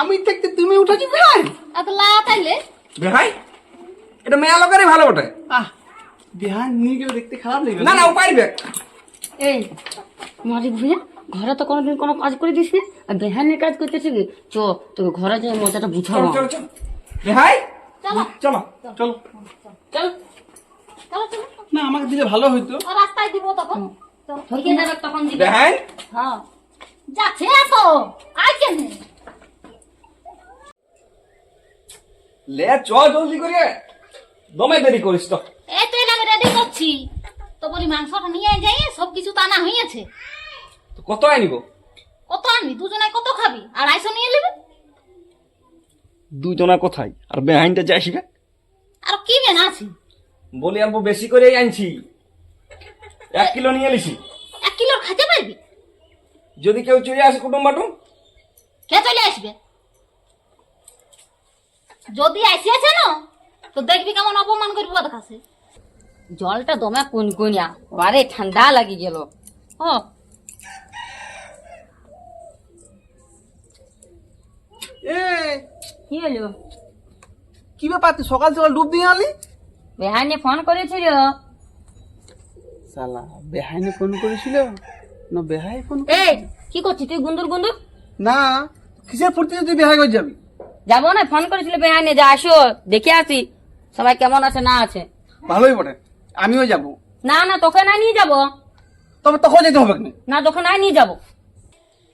আমি থাকতে তুমি উঠেছি বেহাই এত লা তাইলে বেহাই এটা মেয়া লোকেরই ভালো বটে। আহ বেহাই নিয়ে গেলে দেখতে খারাপ লাগবে না না ও পারবে। এই মালিক ভুইয়া ঘরে তো কোনোদিন কোনো কাজ করে দিস না। আর বেহানের কাজ করতেছি কি? চ তোকে ঘরে যাই মজাটা বুঝাবো। চলো চলো চলো। বেহাই? চলো। চলো চলো। চল। চলো চলো। না আমাকে দিলে ভালো হইতো। রাস্তায় দিব তখন। তখন দিবে। বেহাই? হ্যাঁ। যাচ্ছে তো আয় কেন লে চ জলদি করে। দমে দেরি করিস তো। এই তো আমি রেডি করছি তো বলি মাংসটা নিয়ে যাই সব কিছু টানা হয়েছে তো কত আনিব? কত আনবি? দুজনে কত খাবি? আর আড়াইশো নিয়ে নেবে? দুজনা কোথায়? আর বেহাইনটা যাই শিখে আর কি বেন আছে? বলি অল্প বেশি করেই আনছি। এক কিলো নিয়ে এলিছি এক কিলোর খাইতে পারবি? যদি কেউ চলে আসে কুটুম বাটুম। কে চলে আসবে? যদি আসিয়াছে না তো দেখবি কেমন অপমান করবি ওদের কাছে। জলটা দমে কোন কোনিয়া আরে ঠান্ডা লাগি গেল। ও এ কি হলো কি ব্যাপার তুই সকাল সকাল ডুব দিয়ে আলি বেহানে ফোন করেছিল। সালা বেহাইনে ফোন করেছিল? না বেহাই ফোন এই কি করছিস? তুই গুন্দুর গুন্দুর? না কিসের ফুর্তি তুই বেহাই করে যাবি? যাব না ফোন করেছিল বেহানে যা আসো দেখে আসি। সবাই কেমন আছে না আছে। ভালোই বটে আমিও যাব। না না তোকে না নিয়ে যাব। তবে তখন যেতে হবে না না তোকে না নিয়ে যাব।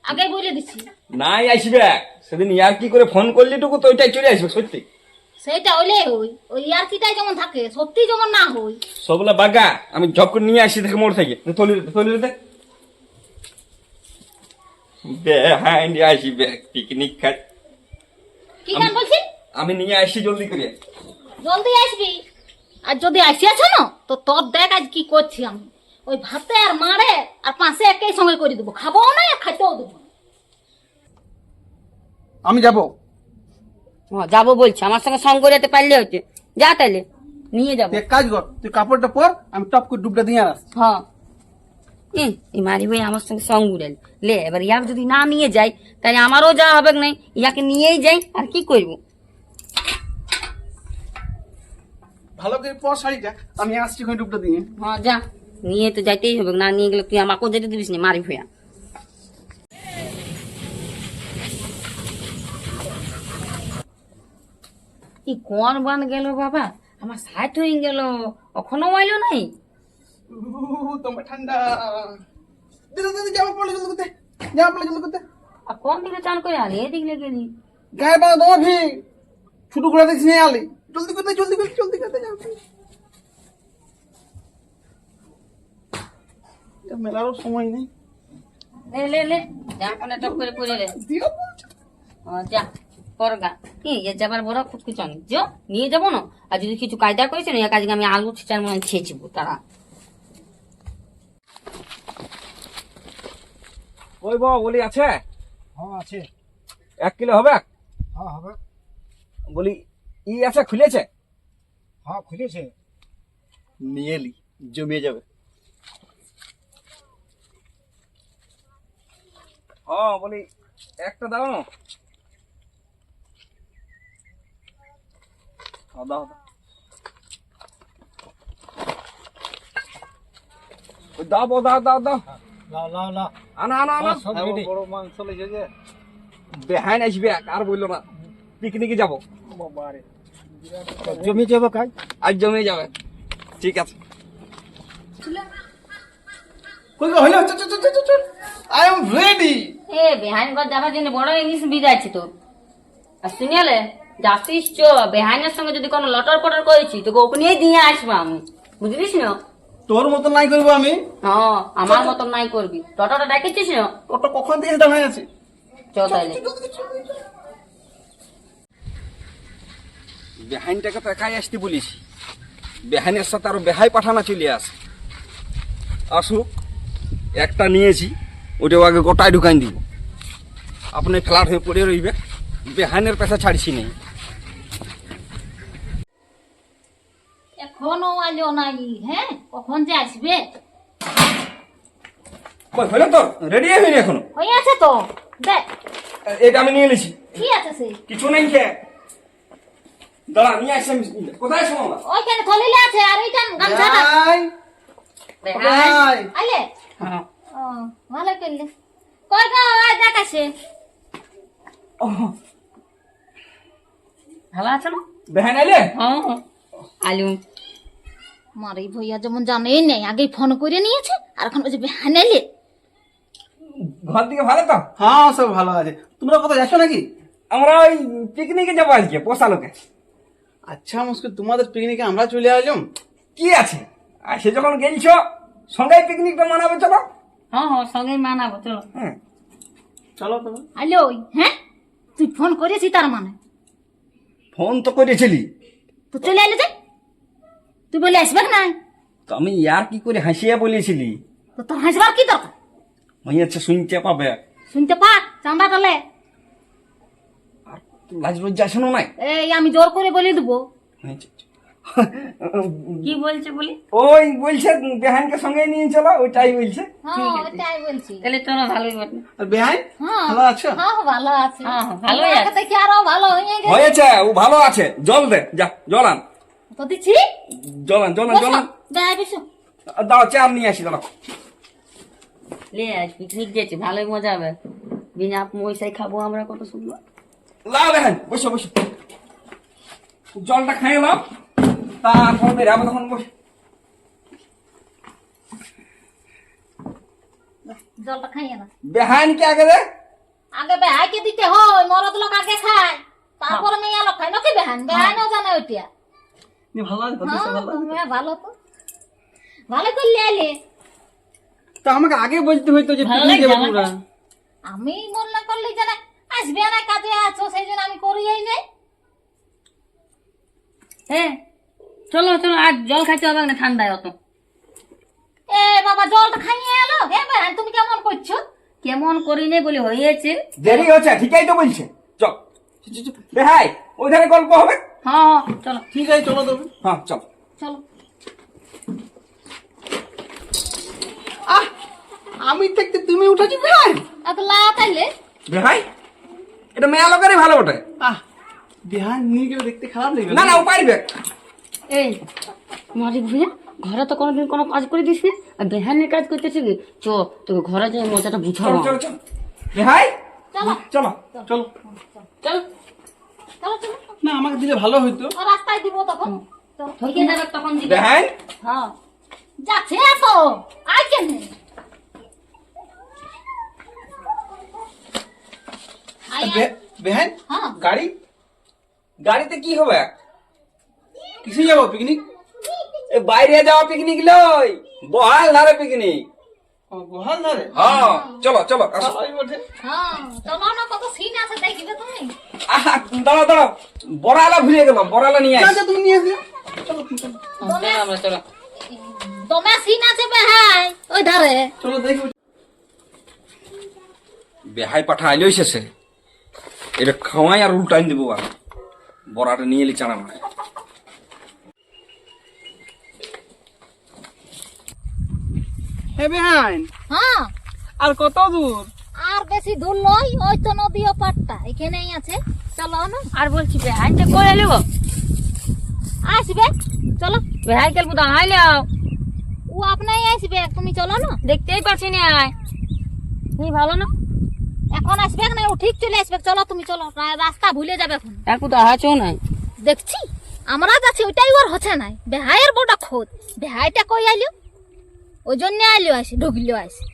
আগে বলে দিচ্ছি। নাই আসবে। সেদিন ইয়ার কি করে ফোন করলি টুকু তো ওইটাই চলে আসবে সত্যি। সেটা হলে হই। ওই ইয়ার্কিটাই যেমন থাকে সত্যি যেমন না হই। সবগুলা বাগা আমি জব করে নিয়ে আসি থেকে মোড় থেকে। তলি তলি দে। বেহাইন আসবে পিকনিক খাই কি গান বলছি আমি নিয়ে আসি জলদি করে। জলদি আসবি? আর যদি আসিয়াছ না? তো তোর দেখ আজ কি করছি আমি। ওই ভাতে আর মারে আর পাশে একই সঙ্গে করে দেবো। খাব না আর খাইতেও দেবো আমি যাব। হ্যাঁ যাব বলছি। আমার সঙ্গে সঙ্গ করে যেতে পারলে হচ্ছে। যা তাইলে নিয়ে যাব। এক কাজ কর তুই কাপড়টা পর আমি টপ করে ডুবটা দিয়ে আসছি। হ্যাঁ ই, এই মারি ভাই আমার সঙ্গে সঙ্গ উড়েল। লে এবার ইয়াক যদি না নিয়ে যাই তাহলে আমারও যাওয়া হবে নাই? ইয়াকে নিয়েই যাই আর কি করব? ভালো করে পর শাড়িটা আমি আসছি ওখানে ডুবটা দিয়ে। হ্যাঁ যা নিয়ে তো যাইতেই হবে না নিয়ে গেলে তুই আমাকেও যেতে দিবিস না মারি ভুয়া কি কোন বান গেল বাবা? আমার সাইট হয়ে গেল এখনও আইলো নাই? আর কোন দিকে চান করে আলি? এদিকে গেলি গায়ে পাড়া তোমার ভি ছুটু করে দেখছি নিয়ে আলি। জলদি করতে জলদি করতে জলদি করতে মেলারও সময় নেই। লে লে লে যা কোনে টপ করে পড়ে রে দিও যা করগা কি এ যাবার বড় কুচকুচানি যো নিয়ে যাব না? আর যদি কিছু কায়দা করেছে না কাজকে আমি আলু ছিটার মনে ছেঁচবো তারা। ওই বাবা বলি আছে? হ্যাঁ আছে। এক কিলো হবে? হ্যাঁ হবে। বলি ই আছে খুলেছে? হ্যাঁ খুলেছে। নিয়ে এলি জমিয়ে যাবে। হ্যাঁ বলি একটা দাও। না হ্যাঁ, দাও দাও। ওই দাও বউ, দাও দাও দাও। লাও লাও আনা আনা আনা। সব রেডি বড় মাংস লেগে যে। বেহাইন আসবে আর বলল না। পিকনিকে যাব। বাবারে। জমি যাব কাজ আজ জমে যাবে। ঠিক আছে। কই গো হলো চল চল চল চল চল। আই এম রেডি এ বেহাইন ঘর যাবার জন্য বড় ইংলিশ বিদ তো। আর শুনিয়ালে যাচ্ছিস চ। বেহাইনের সঙ্গে যদি কোনো লটর পটর করেছি তোকে ওকে নিয়েই দিয়ে আসব আমি। বুঝলিস না? তোর মতন নাই করব আমি? হ্যাঁ আমার মতন নাই করবি। লটরটা ডাকিছিস না? ওটা কখন থেকে হয়ে আছে? চ তাইলে বেহাইনটাকে তো একাই আসতে বলিস। বেহাইনের সাথে আরও বেহাই পাঠানো চলে আসে আসুক একটা নিয়েছি ওটা আগে গোটায় ঢুকাই দিব। আপনি ফ্ল্যাট হয়ে পড়ে রইবে। বেহাইনের পেশা ছাড়ছি নেই। এখনও আলো নাই হ্যাঁ? কখন যে আসবে? কই হলো তো রেডি হয়নি এখনও? হয়ে আছে তো। দেখ। এটা আমি নিয়ে নিছি। কি আছে সে? কিছু নেই খে দাঁড়া নিয়ে আসি কোথায় শোনো না ওইখানে থলিলে আছে আর এইটা গামছাটা বেহাই বেহাই আইলে? হ্যাঁ। ও ভালো করলে। কই গো আয় দেখাছে ও। ভালো আছে না? বেহাই আইলে হ্যাঁ। আলু। মারে ভইয়া যেমন জানেই নেই আগে ফোন করে নিয়েছে আর এখন ওই যে বেহানেলে ঘর থেকে ভালো তো? হ্যাঁ সব ভালো আছে। তোমরা কোথায় যাচ্ছ নাকি? আমরা ওই পিকনিকে যাব আজকে পোষা লোকে। আচ্ছা মুশকিল তোমাদের পিকনিকে আমরা চলে আসলাম। কি আছে? আর সে যখন গেলছো সঙ্গে পিকনিকটা মানাবে চলো। হ্যাঁ হ্যাঁ সঙ্গে মানাবো চলো। হ্যাঁ। চলো তুমি আলো হ্যাঁ? তুই ফোন করেছি তার মানে? ফোন তো করেছিলি। তো চলে এলে যে? তুই বলে আসবে না? তো আমি ইয়ার কি করে হাসিয়া বলেছিলি? তো তোর হাসবার কি দরকার? ওই আচ্ছা শুনতে পাবে। শুনতে পাক চান্দা তাহলে আর লাজ লজ্জা শোনো নাই? এই আমি জোর করে বলে দেবো। আচ্ছা। কি বলছে বলি? ওই বলছে বেহানকে সঙ্গে নিয়ে চলো ওইটাই বলছে। হ্যাঁ ওটাই বলছি। তাহলে চলো ভালোই বটে আর বেহাই হ্যাঁ। ভালো আছো? হ্যাঁ ভালো আছে। হ্যাঁ, হ্যাঁ, ভালোই আছে। দেখি আরও ভালো হয়ে গেছে? হয়েছে ও ভালো আছে। জল দে যা জল আন। তো দিচ্ছি জল আন দেয় দাও চার নিয়ে আসি দাঁড়াও। লে আজ পিকনিক যেছি ভালোই মজা হবে। বিনা পয়সায় খাব আমরা কত সুন্দর। লাও বেহান বসো বসো। জলটা খাইয়ে নাও তারপর বেরাবো তখন বসে। জলটা খাইয়ে না বেহানকে আগে দে আগে বেহাইকে দিতে হয় মরদ লোক আগে খায়। তারপরে মেয়া লোক খায় নাকি বেহান বেহানও জানে ওইটা। ভালো আছে? হ্যাঁ ভালো? ভালো তো। ভালো করলে আলে। তো আমাকে আগে বলতে হইতো যে ভালো পিকনিক লাগছে যাব আমার তোমরা আমি মন না করলে জানে আসবে না কাজে আছো সেই জন্য আমি নাই। হ্যাঁ চলো চলো আর জল খাইতে হবে না ঠান্ডায় অত। এ বাবা জলটা খাইয়ে এলো। তুমি কেমন করছ? কেমন করি নেই বলে হয়েছে। দেরি হচ্ছে ঠিকই তো বলছে। চল। বেহাই ওই ধারে গল্প হবে? হ্যাঁ হ্যাঁ, চলো। ঠিক আছে চলো তুমি। হ্যাঁ চলো। চলো। আহ আমি দেখতে তুমি উঠেছি বেহাই? এত লা তাইলে বেহাই? এটা মেয়া লোকেরই ভালো ওঠে আহ বিহান নিয়ে গেলে দেখতে খারাপ লাগবে না না? ও পারবে। এই মালিক ভুইয়া ঘরে তো কোনোদিন কোনো কাজ করে দিস না। আর বেহানের কাজ করতেছি কি? চ তোকে ঘরে যাই মজাটা চল বুঝাবো চল চল। বেহাই? চলো। চল। চলো। চলো। না আমাকে দিলে ভালো হইতো। রাস্তায় দিব তখন? ঠকে যাবে তখন দিবে। হ্যাঁ। যাচ্ছে তো আই কেন গাড়ি? গাড়িতে কি হবে? কিসে যাব পিকনিক এ বাইরে যাওয়া পিকনিক লই? বহাল ধারে পিকনিক গোহাল ধারে? হ্যাঁ চলো চলো আসো। হ্যাঁ না কত সিন আছে দেখবে তুমি। দাঁড়াও দাঁড়াও। বড়ালা ভুলে গেল বড়ালা নিয়ে না, আসি না, তুমি নিয়ে এসো চলো চলো। চলো আমরা সিন আছে বেহাই। ওই ধারে। চলো দেখি। বেহাই পাঠা শেষে এটা খাওয়াই আর উল্টাই দেবো আর। বড়াটা নিয়ে এলি চানা মানে হে বেহাইন হ্যাঁ। আর কত দূর? আর বেশি দূর নয় ওই তো নদী ও পাটটা এখানেই আছে। চলো না আর বলছি বেহাইনটা করে নেব আসবে। চলো। বেহাই খেলব তো আইলে ও আপনাই আসবে তুমি চলো না দেখতেই পাচ্ছি না আয়। তুমি ভালো না? এখন আসবে না ও ঠিক চলে আসবে। চলো তুমি চলো। রাস্তা ভুলে যাবে এখন। একু তো আছো নাই? দেখছি। আমরা যাচ্ছি ওইটাই ওর হচ্ছে নাই। বেহাইয়ের বড় খোঁজ। বেহাইটা কই আইলো? ওই জন্য আইলো আসি ঢুকলো আসি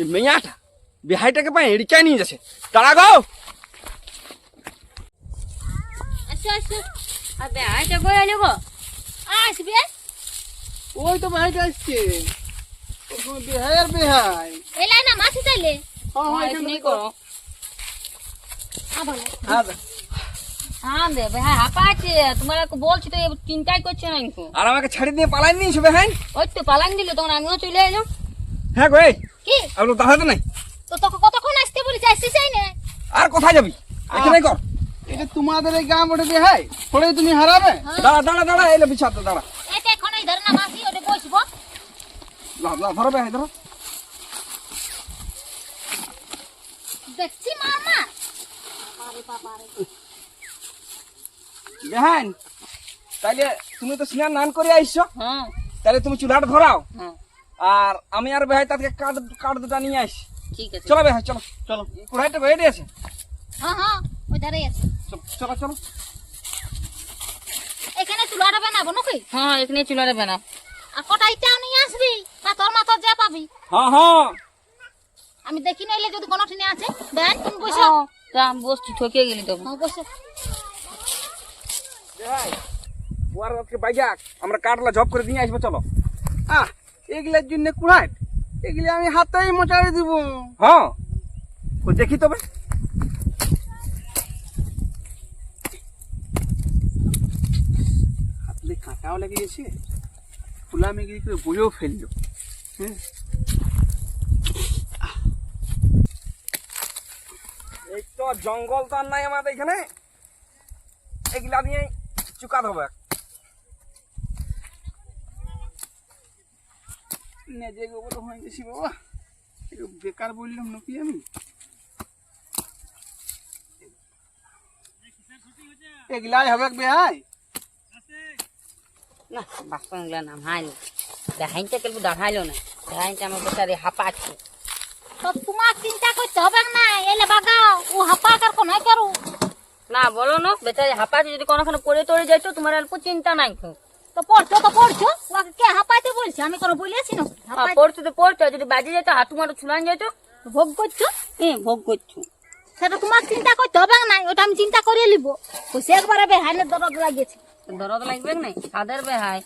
এই মেয়াটা বেহাইটাকে পাই এড়িচাই নিয়ে যাচ্ছে। তারা গো। আসো আসো। আর বেহাইটা করে নেব আসবে ওই তো বেহাইটা আসছে। ওখানে বেহাই আর বেহাই। এলাই না মাছি চাইলে হ্যাঁ হ্যাঁ এখানেই করো আবার। হ্যাঁ দে। হ্যাঁ দে বেহাই হাঁপা আছে তোমার বলছি তো চিন্তাই করছে না কিন্তু আর আমাকে ছাড়ি দিয়ে পালাই নিয়েছো বেহাই ওই তো পালান দিল তখন আমিও চলে এলাম হ্যাঁ গো কি? আর দাঁড়াতে নাই। তো তোকে কতক্ষণ আসতে বলেছি আসতে চাই না। আর কোথায় যাবি? এখানে কর। এটা তোমাদের এই গাঁ বটে বেহাই পরে তুমি হারাবে? দাঁড়া দাঁড়া দাঁড়া এলে বিছাতে দাঁড়া। এটা এখন এই ধরে মাসি ওটা বসবো। লাও, লাও, ধরো বেহাই ধরো। দেখছি মামা বাবারে বাবারে। বেহান তাইলে তুমি তো স্নান নান করে আইসছো হ্যাঁ। তাহলে তুমি চুলাটা ধরাও। হ্যাঁ। আর আমি আর বেহাই তাদেরকে কাঠ কাঠ দুটা নিয়ে আসি ঠিক আছে। চলো বেহাই চলো। চলো। কুড়াইটা রেডি আছে হ্যাঁ হ্যাঁ ওই ধারে আছে। চলো, চলো চলো। এখানে চুলাটা বানাবো নাকি? হ্যাঁ এখানে চুলা দেবে না আর কটাইটাও নিয়ে আসবি? পাথর মাথর যা পাবি। হ্যাঁ হ্যাঁ। আমি দেখি নাইলে যদি কোনো ঠিনে আছে। দেন তুমি বসো। তা আমি বসছি ঠকিয়ে গেলি তো হ্যাঁ বসো। জব করে আসব, চলো। এগুলার আমি হাতেই মোচাড়ে দিব। হ্যাঁ দেখি তবে। হাতলে কাঁটাও লেগে গেছে, ফুলা মেঘি করে বইও ফেলল। হ্যাঁ এই তো জঙ্গল তো আর নাই আমাদের এখানে। এগুলা নিয়ে চুকা এক। নিজে গোবর হয়ে গেছি বাবা। একটু বেকার বললাম নাকি আমি? এগুলাই হবে বেহাই। না বাসনগুলা নাম হাইনি দেখাইতে কেবল দেখাইলো না। দেখাইতে আমার বেচারি হাঁপাচ্ছে। তো তোমার চিন্তা করতে হবে না এলে বাগাও ও হাপাকার কোন করু না বলো না বেচারি হাঁপাচ্ছে যদি কোনোখানে পড়ে টড়ে যাইতো তোমার অল্প চিন্তা নাই তো। পড়ছো তো পড়ছো ওকে কে হাঁপাইতে বলছে? আমি কোনো বলেছি না। হ্যাঁ, হাঁপাইতে তো পড়তো যদি বাজে যেত হাত মারো ছুলান যেত। ভোগ করছ? হ্যাঁ ভোগ করছ। সেটা তোমার চিন্তা করতে হবে না ওটা আমি চিন্তা করে নিব। সে একবারে বেহাইনের দরদ লাগিয়েছে। দরদ লাগবে না সাদের বেহাই।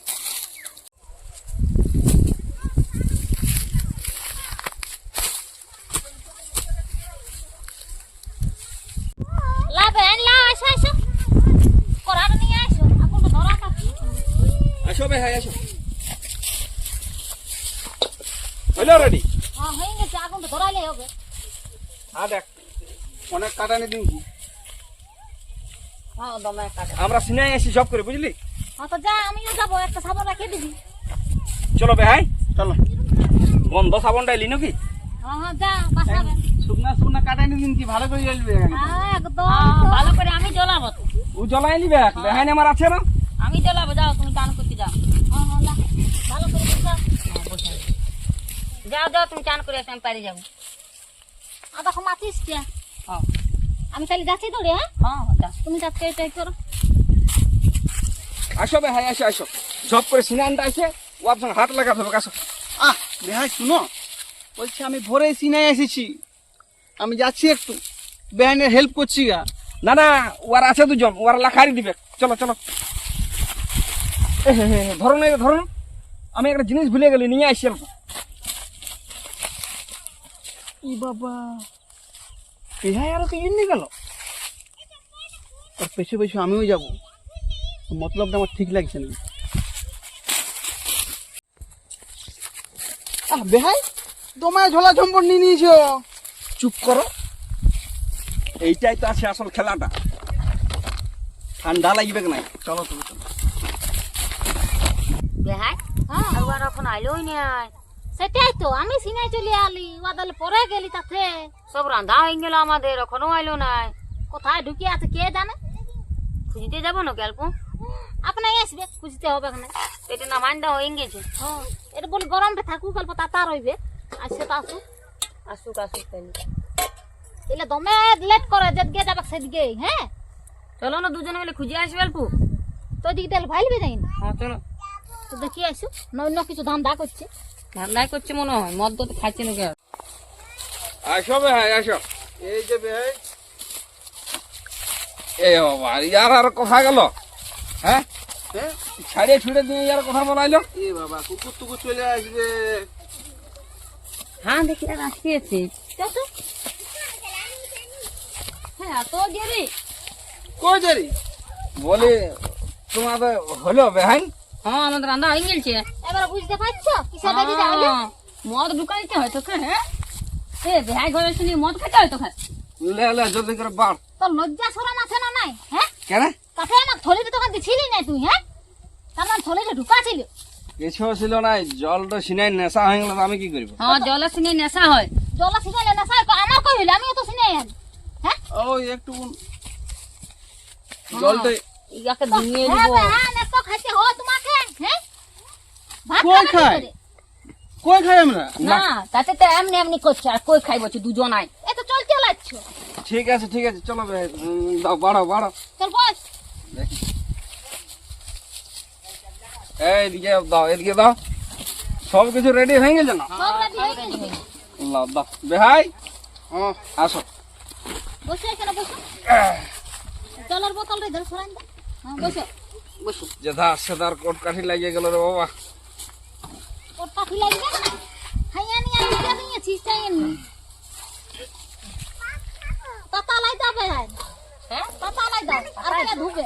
লা বেহাইন লা আসো নিয়ে আসো। এখন তো ধরা থাকি আসো বেহাই আসো। হইল রেডি হ্যাঁ হয়ে গেছে আগুন তো ধরাইলে হবে। আর দেখ অনেক কাটানি দিন হ্যাঁ দমে কাটে। আমরা সিনাই আসি সব করে বুঝলি? হ্যাঁ তো যা আমিও যাব একটা সাবান রেখে দিবি। চলো বেহাই চলো। গন্ধ সাবনটা এলি নাকি? হ্যাঁ হ্যাঁ যা বাসাবে শুকনা শুকনা কাটানি দিন কি? ভালো করে জ্বলবে হ্যাঁ একদম। হ্যাঁ, ভালো করে আমি জ্বলাবো। তো। ও জ্বলাই নিবে? বেহাই আমার আছে না? আমি জ্বলাবো যাও তুমি চান করতে যাও। হ্যাঁ হ্যাঁ ভালো করে যাও যাও তুমি চান করে এসে আমি পারি যাব। আদা ক্ষমা আছিস কে হ্যাঁ। আমি তাহলে যাচ্ছি দৌড়ে হ্যাঁ? হ্যাঁ যাও তুমি যাচ্ছে এটাই করো। আসো বেহাই আসো আসো। সব করে সিনানটা আসে ও আপনার হাত লাগাতে হবে আসো। আহ বেহাই শুনো। বলছি আমি ভোরে সিনাই এসেছি। আমি যাচ্ছি একটু। বেহানের হেল্প করছি গা। না না ওর আছে দুজন ওর লাখারি দিবে। চলো চলো। এ হে হে হে, ধরো না এটা, ধরো আমি একটা জিনিস ভুলে গেলি নিয়ে অল্প। ই বাবা। বেহাই আরও কি জন্য গেল? ওর পেছু পেছু আমিও যাব। মতলবটা আমার ঠিক লাগছে না। আহ বেহাই তোমায় ঝোলা ঝম্পট নিয়ে নিয়েছো। চুপ করো। এইটাই তো আছে আসল খেলাটা। ঠান্ডা লাগবে নাই? চলো তুমি চলো। হ্যাঁ। সেটাই তো আমি সিনাই চলে আলি ওয়াদালে পরে গেলি তাতে। সব রান্ধা হয়ে গেল আমাদের এখনও আইলো নাই। কোথায় ঢুকিয়ে আছে কে জানে? খুঁজিতে যাব না গল্প আপনাই আসবে খুঁজতে হবে এটা না মাইন্দা হয়ে গেছে। হ্যাঁ এটা বলি গরমটা থাকুক অল্প তাতা রইবে আসে তো আসুক। আসুক আসুক তাহলে এলে দমে লেট করে যেদিকে যাবে সেদিকে হ্যাঁ? চলো না দুজনে মিলে খুঁজে আসবে অল্প। তো দিকে তাহলে ভাইলবে যাই না? হ্যাঁ চলো। তো দেখি আসু নন্য কিছু ধান্দা করছে। ধান্দাই করছে মনে হয় মদ তো খাচ্ছে নাকি আর? আসো বেহাই আসো। এই যে বেহাই এ বাবা ইয়ার আর কথা গেল হ্যাঁ? হ্যাঁ? ছাড়িয়ে ছুড়ে দিয়ে ইয়ার কথা বলাইলো? এ বাবা কুকুর টুকুর চলে আসবে। হ্যাঁ দেখি আর আসিয়েছে দেখো হ্যাঁ তো কই যারি বলে তোমাদের হলো বেহাই হ্যাঁ আমাদের রান্না হয়ে গেছে এবার বুঝতে পারছ? বেদি তাহলে হ্যাঁ, মদ ঢুকাইতে হয় তোকে হ্যাঁ? এ বেহাই ঘরে শুনি মদ খেতে হয় তোকে? লে লে জলদি করে বার। তোর লজ্জা সরম আছে না নাই হ্যাঁ? কেন? কাঠে আমার থলিটা তোকে দিছিলি না তুই হ্যাঁ? তার মানে থলিটা ঢুকাছিল। কিছু ছিল না জলটা সিনাই নেশা হয়ে গেল আমি কি করব? হ্যাঁ শুনি নেশা হয়। জল শিখাইলে না সাই আমার কই হইলে? আমিও তো শুনে আছি ওই একটু জলটা ইয়াকে দিয়ে হ্যাঁ দিব। এত খাইতে হয় তোমাকে হ্যাঁ? ভাত কই খায়? কই খাই আমরা? না তাতে তো এমনি এমনি করছে আর কই খাইব দুজন আই এ তো চলতে লাগছো। ঠিক আছে ঠিক আছে চলো দাও বাড়াও বাড়াও। চল বস। এই এদিকে দাও এদিকে দাও। সব কিছু রেডি হয়ে গেছে না? হয়ে দাও বেহাই হ্যাঁ আসো। বসে এখানে বসো। জলের বোতল রে ধরে সরান দাও। হ্যাঁ বসো। বসু। যেথা সেদার কোট কাঠি লাগিয়ে গেল রে বাবা। পাখি লাগবে না? খাইয়া নিয়ে আমি পাতা লাই দাও হ্যাঁ পাতা লাই দাও আর কে ধুবে।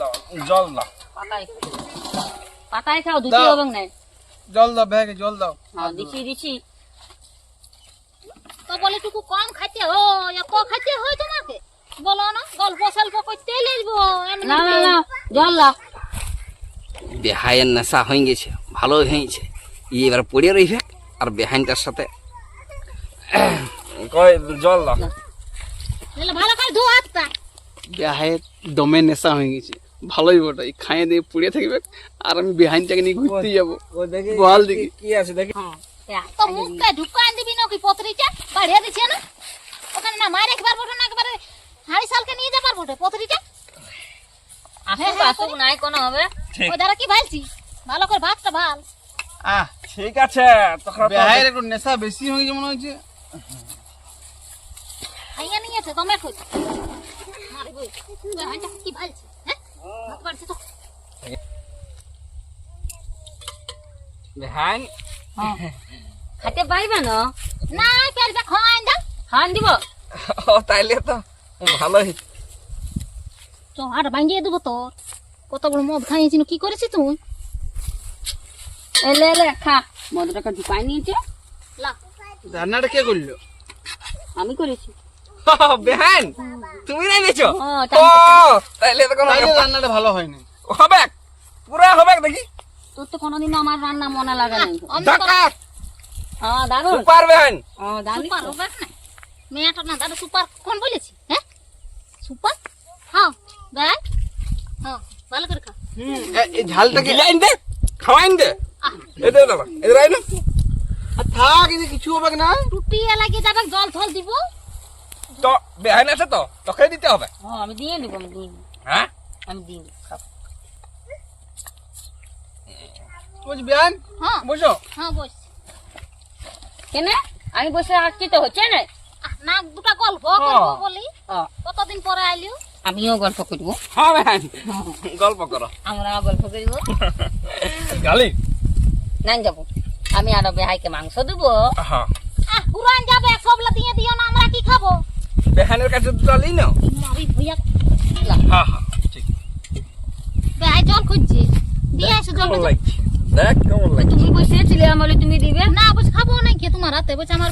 দাও জল দাও। পাতাই খাও। দুটি দাও। না জল দাও ব্যাগে জল দাও। হ্যাঁ দিছি দিছি। তো বলে টুকু কম খাইতে হয় এত খাইতে হয় তোমাকে? বলো না গল্প সল্প করতে লাগবো এমনি না না না জল বেহাইয়ের নেশা হয়ে গেছে ভালো হয়েছে ই এবার পড়ে রইবে আর বেহাইনটার সাথে কয় জল দাও। তাহলে ভালো করে ধো হাতটা। বিহায়ের দমে নেশা হয়ে গেছে। ভালোই বটে। খাইয়ে দিয়ে পুড়ে থাকবে আর আমি বিহাইনটাকে নিয়ে ঘুরতে যাব। বল দেখি। কি আছে দেখি। হ্যাঁ তো মুখটা ঢুকান দিবি নাকি পত্রিটা বাড়িয়ে দিছে না? ওখানে না মারে একবার বটো না একবারে হাড়ি সালকে নিয়ে যাবার বটে পত্রিটা আসুক আসুক নাই কোনো হবে। ওই দ্বারা কি ভালছি? ভালো করে ভাতটা ভালো। আহ ঠিক আছে তখন একটু নেশা বেশি হয়ে গেছে মনে হচ্ছে। খাইয়া নিয়েছে তোমরা খুঁজ মারে বই কি ভালছি? হ্যাঁ খাতে পাইবে না না পেরবে খাওয়াই দাও খান দিব ও তাইলে তো ভালোই তো আর ভাঙিয়ে দেবো তো কত বড় মদ কি করেছিস তুই এলে এলে খা মদটাকে ঢুকাই নিয়েছে লা রান্নাটা কে করল আমি করেছি বেহাইন তুমি ও তো কোনো রান্নাটা ভালো হয়নি হবে পুরা হবে দেখি তোর তো কোনোদিন আমার রান্না মনে লাগে ডাকাত হ্যাঁ দারুণ সুপার বেহাইন ও দারুণ সুপার হবে না মেয়েটা না দাদা সুপার কোন বলেছি হ্যাঁ সুপার হ্যাঁ গায় হ্যাঁ ভালো করে খা এ- এই ঝালটাকে গিলাইন দে খাওয়াইন দে এ দে দাদা এ রাই না থাক কিছু হবে না টুটি লাগিয়ে যাবে জল ফল দিব তো বেহাইন আছে তো? তোকে দিতে হবে। আমি দিয়ে দিব আমি দিয়ে হ্যাঁ? আমি দিয়ে দিব খাও। বলছি বিহান হ্যাঁ। বুঝছ হ্যাঁ বস কেনে? আমি বসে আসছি তো হচ্ছে না? না দুটা গল্প করব বলি। কতদিন পরে আইলিও? আমিও গল্প করব। হ্যাঁ বেহাইন গল্প করো। আমরাও গল্প করব। গালি। না যাব। আমি আরও বেহাইকে মাংস দেবো। হ্যাঁ। পুরান যাবে সবলা দিয়ে দিও না আমরা কি খাব? বেহাইনের কাছে দুটো লি নাও। মারি ভুইয়া হ্যাঁ হ্যাঁ ঠিক। বেহাই জল খুঁজছে। দিয়ে আসো জল লাগছে। দেখ কেমন লাগছে। তুমি বসেছিলে আমি তুমি দিবে? না বস খাব না তোমার হাতে বলছে আমার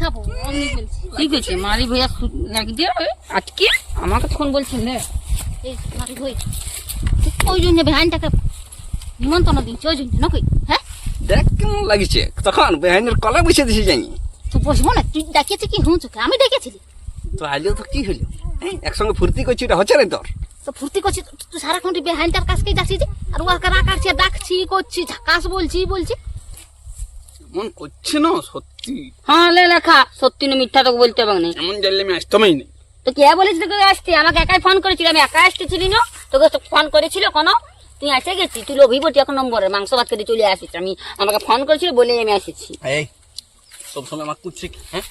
খাব। ঠিক আছে মারি ভैया নাকি দিয়ে আজকে আমাকে বলছেন না এই মারি ওই জন্য বেহাইনটাকে নিমন্ত্রণ দিচ্ছে ওই জন্য নাকি? হ্যাঁ? দেখ কেমন লাগছে। তখন বেহাইনের কলে বসে দিছি যাই তো বসবো না? তুই ডাকিয়েছি কি? হুঁ চোখে আমি ডেকেছিলি। তো আজও তো কি হলো একসঙ্গে ফুর্তি করছি এটা হচ্ছে রে তোর তো ফুর্তি করছি তো- তুই সারাক্ষণ বেহাইনটার কাছকে যাচ্ছি যে আর ওকে রাখাচ্ছি ডাকছি করছি ঝাকাস বলছি বলছি মন করছে না সত্যি হ্যাঁ লে লেখা সত্যি না মিথ্যা তোকে বলতে হবে না এমন জানলে আমি আসতামই নেই তো কে বলেছি তোকে আসতে আমাকে একাই ফোন করেছিল আমি একা আসতেছিলি না তোকে ফোন করেছিল কোনো তুই এসে গেছি তুই লোভি বটি এখন নম্বরে মাংস ভাত খেতে চলে আসিস আমি আমাকে ফোন করেছিল বলে আমি এসেছি এই সবসময় আমার করছে কি হ্যাঁ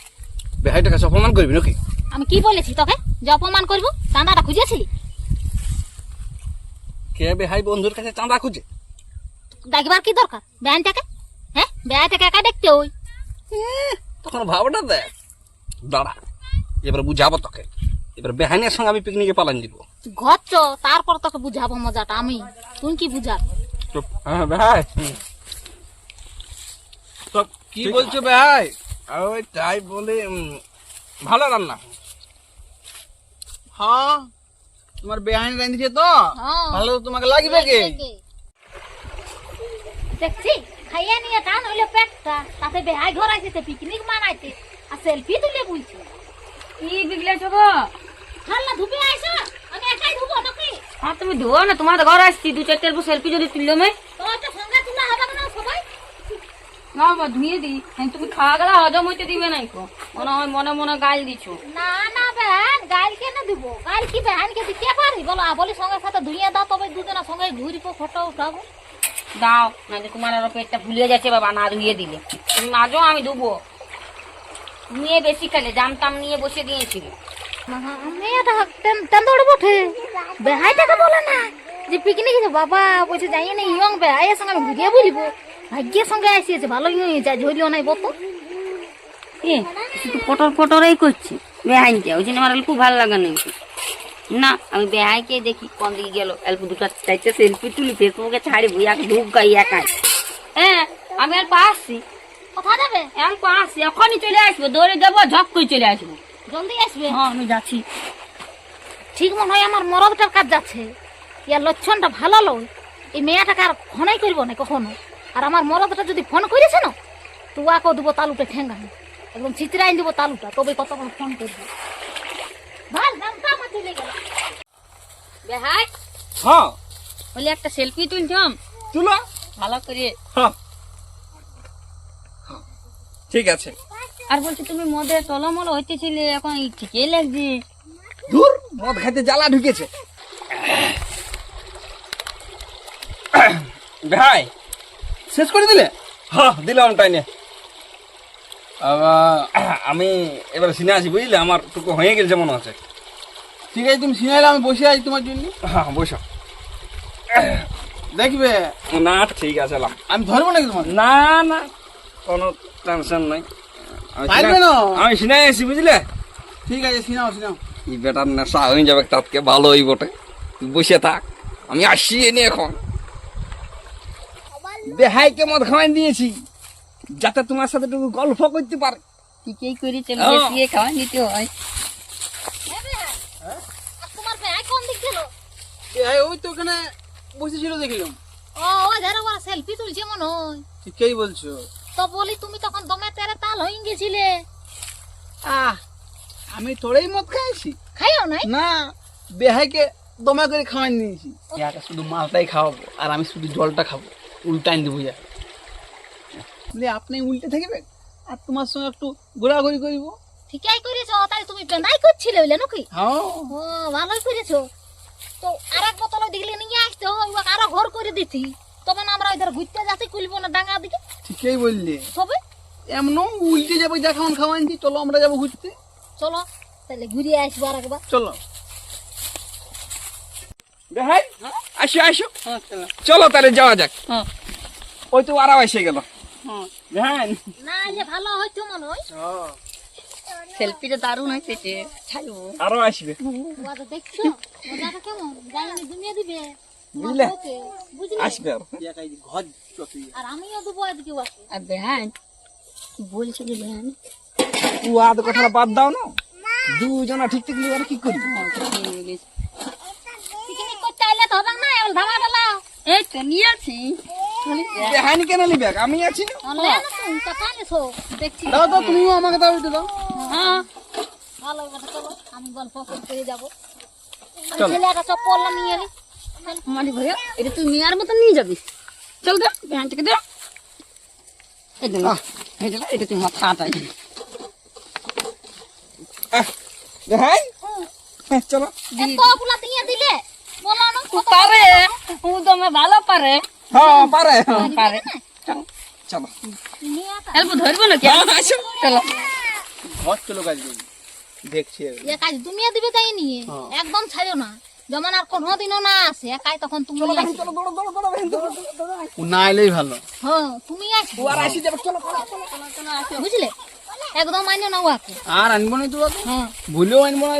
বেহাইটার কাছে অপমান করবি নাকি আমি কি বলেছি তোকে? যে অপমান করব? চাঁদাটা খুঁজেছিলি? কে বেহাই বন্ধুর কাছে চাঁদা খুঁজে? ডাকবার কি দরকার? বেহাইনটাকে হ্যাঁ? বেহাইটাকে একা দেখতে ওই। তখন ভাবটা দেখ দাঁড়া এবার বুঝাবো তোকে। এবার বেহাইনের সঙ্গে আমি পিকনিকে পালান দিব। ঘর চ, তারপর তোকে বুঝাবো মজাটা আমি। তুই কি বুঝা চুপ। হ্যাঁ ভাই। তো কি বলছো বেহাই ওই তাই বলে ভালো রান্না। হ্যাঁ তোমার বেহাইন রাঁধছে তো হ্যাঁ। ভালো তো তোমাকে লাগবে কে দেখছি খাইয়া নিয়ে টান হইলে পেটটা তাতে বেহাই ঘর আইছে পিকনিক মানাইতে আর সেলফি তুলে বলছি কি বিগলেছো গো ঠান্ডা ধুপে আইসো আমি একাই ধুবো নাকি আর তুমি ধুও না তোমার ঘর আসছি দু চারটে সেলফি যদি তুললো মে তোমার তো সঙ্গে তোলা হবে না সবাই না বা ধুয়ে দি হ্যাঁ, তুমি খাওয়া গেলা হজম হইতে দিবে নাই কো মনে হয় মনে মনে গাল দিছো না কেন দিব? গাড়ি কি বেহানকে দিতে পারি বলো বলি সঙ্গে সাথে ধুইয়ে দাও তবে সঙ্গে ঘুরিব ফটো উঠাবো। দাও না যে তোমার আরও পেটটা যাচ্ছে বাবা না ধুয়ে দিলে। তুমি মাজো আমি ধুবো। নিয়ে বেশি খেলে নিয়ে বসে দিয়েছিল। মেয়েটা তেন্দড় বটে বেহাইটাকে বলে না যে পিকনিক বাবা বলছে যাই না ইয়ং বেহাইয়ের সঙ্গে আমি ঘুরিয়ে বলিব। ভাগ্যের সঙ্গে আসিয়েছে ভালো যা ঝরিও নাই বতো এ শুধু পটর পটরই করছে। বেহাইনটা ওই জন্য আমার খুব ভালো লাগে না না আমি বেহাইকে দেখি কোন দিকে গেল অল্প দুটো চারটে সেলফি তুলি ফেসবুকে ছাড়ি বুয়াকে ঢুক গাই একাই। হ্যাঁ আমি অল্প আসছি। কোথা যাবে? অল্প আসছি এখনই চলে আসব দৌড়ে যাব ঝপ করে চলে আসব। জলদি আসবে? হ্যাঁ আমি যাচ্ছি। ঠিক মনে হয় আমার মরদটার কাজ যাচ্ছে। ইয়ার লক্ষণটা ভালো লয় এই মেয়েটাকে আর ফোনই করব না কখনো। আর আমার মরদটা যদি ফোন করেছে না তো ওয়াকে দেবো তালুটা ঠেঙ্গা একদম চিত্রাই দেবো তালুটা তবে কতক্ষণ ফোন করব। ভালো দামটা আমার চলে গেল বেহাই হ্যাঁ। বলি একটা সেলফি তুলছম তুলো। ভালো করে। হ্যাঁ। ঠিক আছে। আর বলছি তুমি মধ্যে টলমল হইতেছিলে এখন ঠিকই লাগছে। দূর মদ খাইতে জ্বালা ঢুকেছে। ভাই শেষ করে দিলে? হ্যাঁ দিলাম টাইনে। আমি এবার সিনে আছি বুঝলে? আমার টুকু হয়ে গেছে মনে হচ্ছে ঠিক আছে তুমি সিনাইলে আমি বসে আছি তোমার জন্য। হ্যাঁ বসো। দেখবে? না ঠিক আছে আমি ধরবো নাকি তোমার না না কোনো টেনশন নাই। আমি সিনে- আছি বুঝলে? ঠিক আছে সিনাও সিনাও এই বেটার নেশা হয়ে যাবে তাতকে ভালো হই বটে তুই বসে থাক। আমি আসছি এনে এখন। বেহাইকে মদ খাওয়াই দিয়েছি। যাতে তোমার সাথে একটু গল্প করতে পারে। ঠিকই করে চলে হ্যাঁ। খাওয়া নিতে হয়। তোমার ভাই কোন দিক গেল? এই ওই তো ওখানে বসেছিল দেখলাম। ও ও ধারে ওরা সেলফি তুলছে মনে হয়। ঠিকই বলছো। তো বলি তুমি তখন দমে তেরে তাল হয়ে গেছিলে। আহ আমি তোরেই মদ খাইছি। খাইও নাই? না বেহাইকে দমা করে খাওয়াই নিয়েছি। শুধু মালটাই খাওয়াবো আর আমি শুধু জলটা খাব উল্টাই দেবো ইয়া। বলে আপনি উল্টে থাকবেন আর তোমার সঙ্গে একটু ঘোরাঘুরি করব। ঠিকই করেছ তাই তুমি পেন্দাই করছিলে বুঝলে নাকি? হ্যাঁ। ও ভালোই করেছ। তো আরেক বোতল দেখলে নিয়ে আসতে ওকে আরও ঘর করে দিতি। তবে না আমরা ওইধার ঘুরতে যাচ্ছি কুলবো না ডাঙ্গা দিকে। ঠিকই বললে। তবে? এমন উল্টে যাব যা খাওয়ান খাওয়াইছি চলো আমরা যাব ঘুরতে। চলো তাহলে ঘুরে আসব আর একবার চলো। বেহাই আসো আসো। হ্যাঁ চলো। চলো তাহলে যাওয়া যাক। হ্যাঁ। ওই তো আরাম এসে গেল। হ্যাঁ। বেহাই না এলে ভালো হয়তো মনে হয়। সেলফিটা দারুণ হয়েছে ছাড়বো আরও আসবে। ওটা দেখছ? মজাটা কেমন? জানি দুনিয়া দিবে। বুঝলে? আসবে আর। ঘর আর আমিও দেবো ওকে আর বেহান কি বলছিল বেহান তু আদ কথাটা বাদ দাও না। দুজনা ঠিক ঠিক আর কি করবি? পিকনিক করতে আইলে তো হবে না এবার ধামা এই তো নিয়ে আছি কেন নিবে? আমি আছি দাও দাও তুমিও আমাকে দাও একটু দাও। হ্যাঁ। ভালো কথা চলো আমি গল্প করতে যাব। চপ্পল নিয়ে এলি। এটা তুই মেয়ার মতন নিয়ে যাবি। চল দে বেহানটাকে দে। এই দে এই দে এটা তুই মাথা আটাই আহ, হ্যাঁ, চলো। দিলে। বলো না কত পারে। ও তো ভালো পারে। হ্যাঁ পারে। পারে। চলো নিয়ে ধরবো নাকি? আসো চলো। ঘর চলো কাজ দেখছি আর। এ কাজ দুনিয়া দিবে তাই নিয়ে। একদম ছাড়িও না। যেমন আর কোনোদিনও না আসে একাই তখন তুমি না এলেই ভালো। হ্যাঁ তুমি আসবে আর আসি যাবে চলো বুঝলে? একদম মান্য না ওকে আর আনব না তো হ্যাঁ। ভুলেও আনব না